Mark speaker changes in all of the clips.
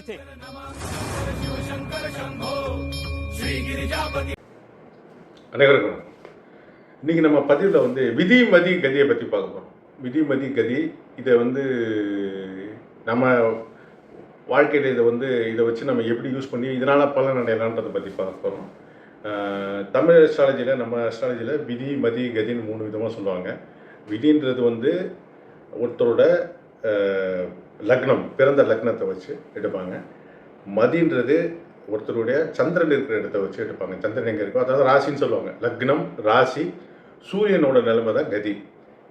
Speaker 1: इथे.
Speaker 2: அனைவருக்கும் இன்னைக்கு நம்ம பதிவில் வந்து விதிமதி கதியை பற்றி பார்க்க போகிறோம் விதிமதி கதி இதை வந்து நம்ம வாழ்க்கையில் இதை வந்து இதை வச்சு நம்ம எப்படி யூஸ் பண்ணி இதனால் பலன் அடையலான்றதை பற்றி பார்க்க போகிறோம் தமிழ் அஸ்ட்ராலஜியில் நம்ம அஸ்ட்ராலஜியில் விதி மதி கதின்னு மூணு விதமாக சொல்லுவாங்க. விதின்றது வந்து ஒருத்தரோட லக்னம் பிறந்த லக்னத்தை வச்சு எடுப்பாங்க. மதின்றது ஒருத்தருடைய சந்திரன் இருக்கிற இடத்த வச்சு எடுப்பாங்க. சந்திரன் எங்கே இருக்கோ அதாவது ராசின்னு சொல்லுவாங்க. லக்னம் ராசி சூரியனோட நிலைமை தான் கதி.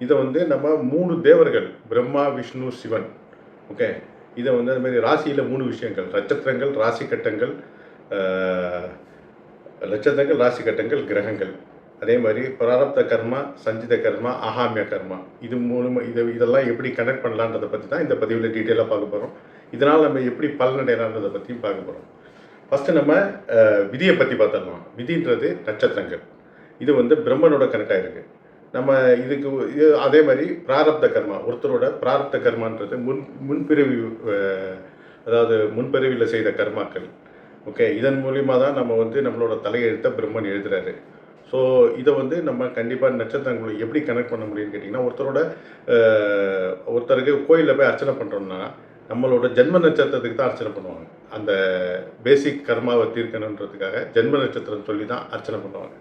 Speaker 2: இதை வந்து நம்ம மூணு தேவர்கள் பிரம்மா விஷ்ணு சிவன் ஓகே இதை வந்து அது மாதிரி ராசியில் மூணு விஷயங்கள். நட்சத்திரங்கள் ராசி கட்டங்கள் நட்சத்திரங்கள் ராசி கட்டங்கள் கிரகங்கள். அதே மாதிரி பிராரப்த கர்மா சஞ்சித கர்மா அகாமிய கர்மா. இது மூலமா இதை இதெல்லாம் எப்படி கனெக்ட் பண்ணலான்றதை பற்றி தான் இந்த பதிவில் டீட்டெயிலாக பார்க்க போகிறோம் இதனால் நம்ம எப்படி பலனடையலான்றதை பற்றியும் பார்க்க போகிறோம் ஃபஸ்ட்டு நம்ம விதியை பற்றி பார்த்துடலாம். விதின்றது நட்சத்திரங்கள். இது வந்து பிரம்மனோட கனெக்ட் ஆகிருக்கு நம்ம இதுக்கு இது அதே மாதிரி பிராரப்த கர்மா. ஒருத்தரோட பிராரப்த கர்மான்றது முன் முன்பிறவி அதாவது முன்பிறவியில் செய்த கர்மாக்கள். ஓகே இதன் மூலியமாக தான் நம்ம வந்து நம்மளோட தலையெழுத்தை பிரம்மன் எழுதுறாரு. ஸோ இதை வந்து நம்ம கண்டிப்பாக நட்சத்திரங்களை எப்படி கனெக்ட் பண்ண முடியும்னு கேட்டிங்கன்னா ஒருத்தரோட ஒருத்தருக்கு கோயிலில் போய் அர்ச்சனை பண்ணுறோம்னா நம்மளோட ஜென்ம நட்சத்திரத்துக்கு தான் அர்ச்சனை பண்ணுவாங்க. அந்த பேசிக் கர்மாவை தீர்க்கணுன்றதுக்காக ஜென்ம நட்சத்திரம் சொல்லி தான் அர்ச்சனை பண்ணுவாங்க.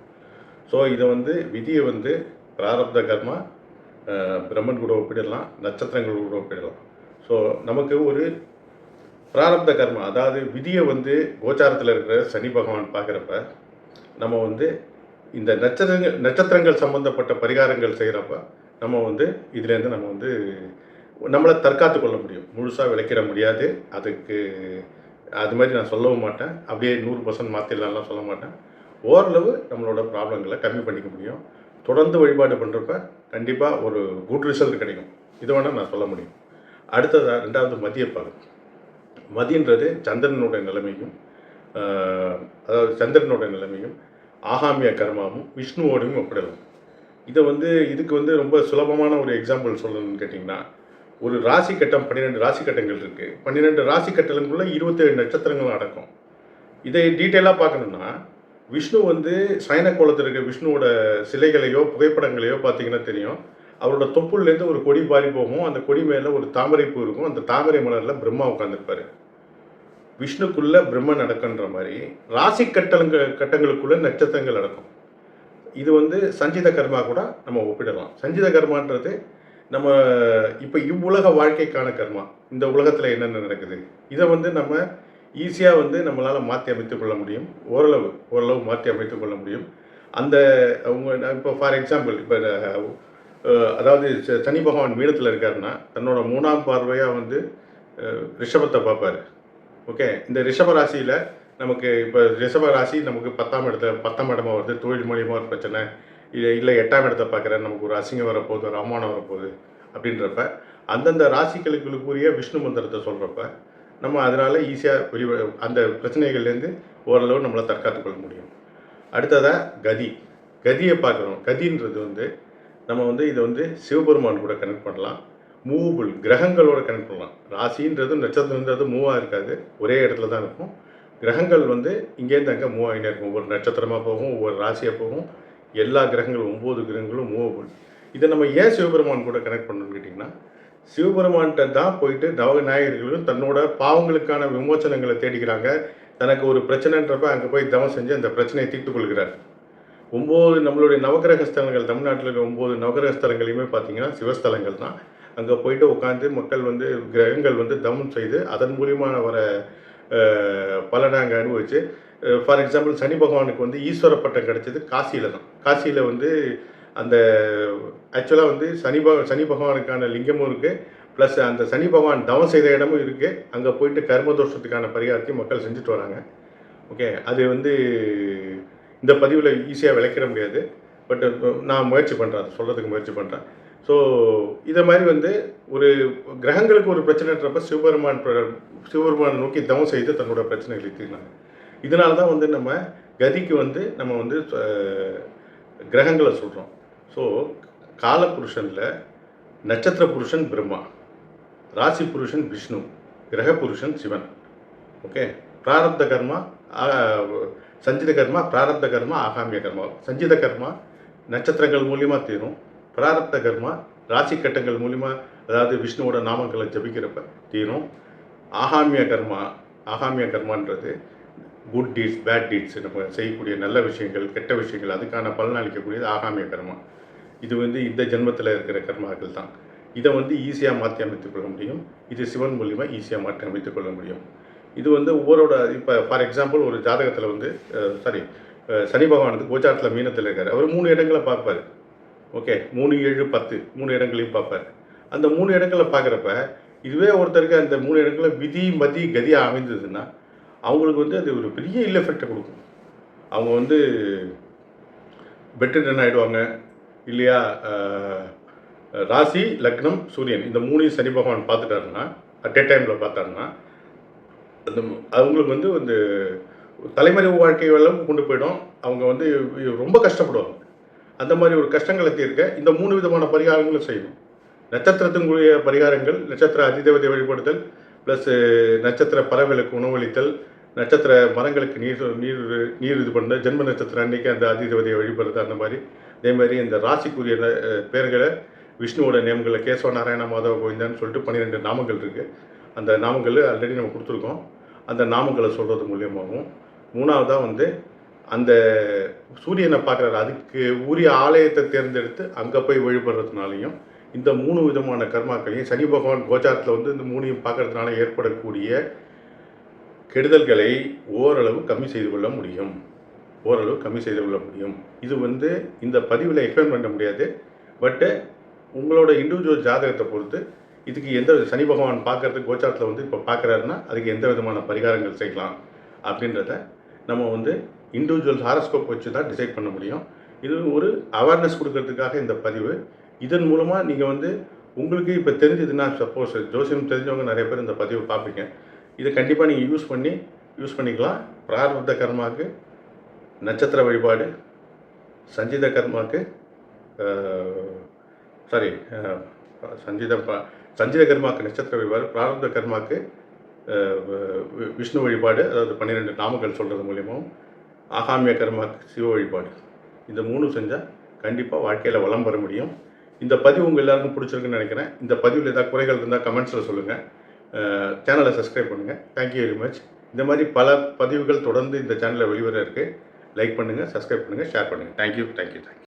Speaker 2: ஸோ இதை வந்து விதியை வந்து பிராரப்த கர்மா பிரம்மன் கூட ஒப்பிடலாம் நட்சத்திரங்கள் கூட ஒப்பிடலாம். ஸோ நமக்கு ஒரு பிராரப்த கர்மா அதாவது விதியை வந்து கோச்சாரத்தில் இருக்கிற சனி பகவான் பார்க்குறப்ப நம்ம வந்து இந்த நட்சத்திரங்கள் நட்சத்திரங்கள் சம்மந்தப்பட்ட பரிகாரங்கள் செய்கிறப்ப நம்ம வந்து இதுலேருந்து நம்ம வந்து நம்மளை தற்காத்து கொள்ள முடியும். முழுசாக விளக்கிட முடியாது. அதுக்கு அது மாதிரி நான் சொல்லவும் மாட்டேன். அப்படியே நூறு பர்சன்ட் மாற்றிடலாம்லாம் சொல்ல மாட்டேன். ஓரளவு நம்மளோட ப்ராப்ளங்களை கம்மி பண்ணிக்க முடியும். தொடர்ந்து வழிபாடு பண்ணுறப்ப கண்டிப்பாக ஒரு குட் ரிசல்ட் கிடைக்கும். இதை வேணால் நான் சொல்ல முடியும். அடுத்ததாக ரெண்டாவது மதிய பாகம். சந்திரனுடைய நிலைமையும் அதாவது சந்திரனோட நிலைமையும் ஆகாமிய கர்மாவும் விஷ்ணுவோடையும் ஒப்பிடலாம். இதை வந்து இதுக்கு வந்து ரொம்ப சுலபமான ஒரு எக்ஸாம்பிள் சொல்லணும்னு கேட்டிங்கன்னா ஒரு ராசி கட்டம் பன்னிரெண்டு ராசி கட்டங்கள் இருக்குது பன்னிரெண்டு ராசி கட்டங்களுக்குள்ள இருபத்தேழு நட்சத்திரங்கள் அடக்கும் இதை டீட்டெயிலாக பார்க்கணுன்னா விஷ்ணு வந்து சயன கோலத்தில் இருக்க விஷ்ணுவோட சிலைகளையோ புகைப்படங்களையோ பார்த்தீங்கன்னா தெரியும். அவரோட தொப்புள்லேருந்து ஒரு கொடி பாரி போகும். அந்த கொடி மேலே ஒரு தாமரை பூ இருக்கும். அந்த தாமரை மலரில் பிரம்மா உட்காந்துருப்பாரு விஷ்ணுக்குள்ள பிரம்மன் நடக்குன்ற மாதிரி ராசி கட்டங்க கட்டங்களுக்குள்ள நட்சத்திரங்கள் நடக்கும். இது வந்து சஞ்சித கர்மா கூட நம்ம ஒப்பிடலாம். சஞ்சித கர்மான்றது நம்ம இப்போ இவ்வுலக வாழ்க்கைக்கான கர்மா. இந்த உலகத்தில் என்னென்ன நடக்குது? இதை வந்து நம்ம ஈஸியாக வந்து நம்மளால் மாற்றி அமைத்து கொள்ள முடியும். ஓரளவு ஓரளவு மாற்றி அமைத்துக் கொள்ள முடியும். அந்த அவங்க இப்போ ஃபார் எக்ஸாம்பிள் இப்போ அதாவது ச- சனி பகவான் மீனத்தில் இருக்காருன்னா தன்னோட மூணாம் பார்வையாக வந்து ரிஷபத்தை பார்ப்பாரு. ஓகே இந்த ரிஷப ராசியில் நமக்கு இப்போ ரிஷப ராசி நமக்கு பத்தாம் இடத்துல பத்தாம் இடமா வருது தொழில் மூலியமாக ஒரு பிரச்சனை. இல்லை இல்லை எட்டாம் இடத்தை பார்க்குறேன் நமக்கு ஒரு அசிங்கம் வரப்போகுது ஒரு அவமானம் வரப்போகுது அப்படின்றப்ப அந்தந்த ராசிகளுக்குரிய விஷ்ணு மந்திரத்தை சொல்கிறப்ப நம்ம அதனால் ஈஸியாக வெளி அந்த பிரச்சனைகள்லேருந்து ஓரளவு நம்மளை தற்காத்துக் கொள்ள முடியும். அடுத்ததாக கதி. கதியை பார்க்குறோம். கதின்றது வந்து நம்ம வந்து இதை வந்து சிவபெருமான் கூட கனெக்ட் பண்ணலாம். மூவபிள் கிரகங்களோட கனெக்ட் பண்ணலாம். ராசின்றது நட்சத்திரன்றது மூவாக இருக்காது. ஒரே இடத்துல தான் இருக்கும். கிரகங்கள் வந்து இங்கேருந்து அங்கே மூவ் ஆகினே இருக்கும். ஒவ்வொரு நட்சத்திரமாக போகும் ஒவ்வொரு ராசியாக போகும். எல்லா கிரகங்களும் ஒம்பது கிரகங்களும் மூவபிள் இதை நம்ம ஏன் சிவபெருமான் கூட கனெக்ட் பண்ணணும்னு கேட்டிங்கன்னா சிவபெருமான்கிட்ட தான் போயிட்டு நவநாயகர்களும் தன்னோட பாவங்களுக்கான விமோச்சனங்களை தேடிக்கிறாங்க. தனக்கு ஒரு பிரச்சனைன்றப்ப அங்கே போய் தவம் செஞ்சு அந்த பிரச்சனையை தீர்த்துக் கொள்கிறார். ஒம்பது நம்மளுடைய நவகிரக ஸ்தலங்கள் தமிழ்நாட்டில் இருக்க ஒம்பது நவகிரக ஸ்தலங்களையுமே பார்த்தீங்கன்னா சிவஸ்தலங்கள் தான். அங்கே போயிட்டு உட்காந்து மக்கள் வந்து கிரகங்கள் வந்து தமம் செய்து அதன் மூலியமான வர பலனை அங்கே அனுபவிச்சு ஃபார் எக்ஸாம்பிள் சனி பகவானுக்கு வந்து ஈஸ்வர பட்டம் கிடைச்சது காசியில் தான். காசியில் வந்து அந்த ஆக்சுவலாக வந்து சனி பக சனி பகவானுக்கான லிங்கமும் இருக்குது ப்ளஸ் அந்த சனி பகவான் தவம் செய்த இடமும் இருக்குது அங்கே போயிட்டு கர்ம தோஷத்துக்கான பரிகாரத்தையும் மக்கள் செஞ்சுட்டு வராங்க. ஓகே அது வந்து இந்த பதிவில் ஈஸியாக விளக்கிட முடியாது. பட் நான் முயற்சி பண்ணுறேன் அதை சொல்கிறதுக்கு முயற்சி பண்ணுறேன் ஸோ இதை மாதிரி வந்து ஒரு கிரகங்களுக்கு ஒரு பிரச்சனைன்றப்ப சிவபெருமான் சிவபெருமான் சிவபெருமானை நோக்கி தவம் செய்து தன்னோட பிரச்சனைகளை தீர்னாங்க இதனால தான் வந்து நம்ம கதிக்கு வந்து நம்ம வந்து கிரகங்களை சொல்கிறோம் ஸோ காலபுருஷனில் நட்சத்திர புருஷன் பிரம்மா ராசி புருஷன் விஷ்ணு கிரக புருஷன் சிவன். ஓகே? பிராரப்த கர்மா சஞ்சித கர்மா பிராரப்த கர்மா ஆகாமிய கர்மா. சஞ்சித கர்மா நட்சத்திரங்கள் மூலியமாக தீரும். பிராரப்த கர்மா ராசி கட்டங்கள் மூலிமா அதாவது விஷ்ணுவோட நாமங்களை ஜபிக்கிறப்ப தீரும். ஆகாமிய கர்மா ஆகாமிய கர்மான்றது குட் டீட்ஸ் பேட் டீட்ஸ் நம்ம செய்யக்கூடிய நல்ல விஷயங்கள் கெட்ட விஷயங்கள் அதுக்கான பலன் அளிக்கக்கூடியது ஆகாமிய கர்மா. இது வந்து இந்த ஜென்மத்தில் இருக்கிற கர்மாக்கள் தான். இதை வந்து ஈஸியாக மாற்றி அமைத்துக் கொள்ள முடியும். இது சிவன் மூலிமா ஈஸியாக மாற்றி அமைத்துக் கொள்ள முடியும். இது வந்து ஒவ்வொருட இப்போ ஃபார் எக்ஸாம்பிள் ஒரு ஜாதகத்தில் வந்து சாரி சனி பகவானுக்கு கோச்சாரத்தில் மீனத்தில் இருக்கார். அவர் மூணு இடங்களை பார்ப்பார். ஓகே மூணு ஏழு பத்து. மூணு இடங்களையும் பார்ப்பார். அந்த மூணு இடங்களை பார்க்குறப்ப இதுவே ஒருத்தருக்கு அந்த மூணு இடங்களில் விதி மதி கதியாக அமைந்ததுன்னா அவங்களுக்கு வந்து அது ஒரு பெரிய இல் எஃபெக்டை கொடுக்கும். அவங்க வந்து பெட்டர் ஆகிடுவாங்க இல்லையா ராசி லக்னம் சூரியன் இந்த மூணையும் சனி பகவான் பார்த்துட்டாருன்னா அட் ஏ டைமில் பார்த்தாருன்னா அந்த அவங்களுக்கு வந்து வந்து தலைமறை வாழ்க்கை அளவுக்கு கொண்டு போயிடும். அவங்க வந்து ரொம்ப கஷ்டப்படுவாங்க. அந்த மாதிரி ஒரு கஷ்டங்களை தீர்க்க இந்த மூணு விதமான பரிகாரங்களும் செய்யணும். நட்சத்திரத்தினுடைய பரிகாரங்கள் நட்சத்திர அதிதேவதை வழிபடுதல் ப்ளஸ் நட்சத்திர பறவைகளுக்கு உணவளித்தல் நட்சத்திர மரங்களுக்கு நீர் நீர் நீர் இது பண்ண ஜென்ம நட்சத்திரம் அன்னைக்கு அந்த அதிதேவதையை வழிபடுறது அந்த மாதிரி. அதே மாதிரி இந்த ராசிக்குரிய பேர்களை விஷ்ணுவோட நேம்களில் கேசவ நாராயண மாதவ கோவிந்தான்னு சொல்லிட்டு பன்னிரெண்டு நாமங்கள் இருக்குது அந்த நாமங்கள் ஆல்ரெடி நம்ம கொடுத்துருக்கோம். அந்த நாமங்களை சொல்கிறது மூலியமாகவும் மூணாவதாக வந்து அந்த சூரியனை பார்க்குறாரு. அதுக்கு உரிய ஆலயத்தை தேர்ந்தெடுத்து அங்கே போய் வழிபடுறதுனாலையும் இந்த மூணு விதமான கர்மாக்களையும் சனி பகவான் கோச்சாரத்தில் வந்து இந்த மூணையும் பார்க்கறதுனால ஏற்படக்கூடிய கெடுதல்களை ஓரளவு கம்மி செய்து கொள்ள முடியும். ஓரளவு கம்மி செய்து கொள்ள முடியும். இது வந்து இந்த பதிவில் எக்ஸ்பிளைன் பண்ண முடியாது. பட்டு உங்களோட இண்டிவிஜுவல் ஜாதகத்தை பொறுத்து இதுக்கு எந்த சனி பகவான் பார்க்கறதுக்கு கோச்சாரத்தில் வந்து இப்போ பார்க்குறாருன்னா அதுக்கு எந்த விதமான பரிகாரங்கள் செய்யலாம் அப்படின்றத நம்ம வந்து இண்டிவிஜுவல் ஹாரஸ்கோப் வச்சு தான் டிசைட் பண்ண முடியும். இது ஒரு அவேர்னஸ் கொடுக்கறதுக்காக இந்த பதிவு. இதன் மூலமாக நீங்கள் வந்து உங்களுக்கு இப்போ தெரிஞ்சதுன்னா சப்போஸ் ஜோசியம் தெரிஞ்சவங்க நிறைய பேர் இந்த பதிவை பார்ப்பீங்க. இதை கண்டிப்பாக நீங்கள் யூஸ் பண்ணி யூஸ் பண்ணிக்கலாம். பிராரப்த கர்மாவுக்கு நட்சத்திர வழிபாடு சஞ்சித கர்மாவுக்கு சாரி சஞ்சித ப- சஞ்சித கர்மாவுக்கு நட்சத்திர வழிபாடு பிராரப்த கர்மாவுக்கு விஷ்ணு வழிபாடு அதாவது பன்னிரெண்டு நாமங்கள் சொல்கிறது மூலியமாகவும் ஆகாமிய கர்மாவுக்கு சிவ வழிபாடு. இந்த மூணும் செஞ்சால் கண்டிப்பாக வாழ்க்கையில் வளம் பெற முடியும். இந்த பதிவு உங்கள் எல்லாருக்கும் பிடிச்சிருக்குன்னு நினைக்கிறேன். இந்த பதிவில் ஏதாவது குறைகள் இருந்தால் கமெண்ட்ஸில் சொல்லுங்கள் சேனலை சப்ஸ்கிரைப் பண்ணுங்கள் தேங்க்யூ வெரி மச் இந்த மாதிரி பல பதிவுகள் தொடர்ந்து இந்த சேனலில் வெளிவர இருக்குது லைக் பண்ணுங்கள் சப்ஸ்கிரைப் பண்ணுங்கள் ஷேர் பண்ணுங்கள் தேங்க்யூ தேங்க்யூ தேங்க்யூ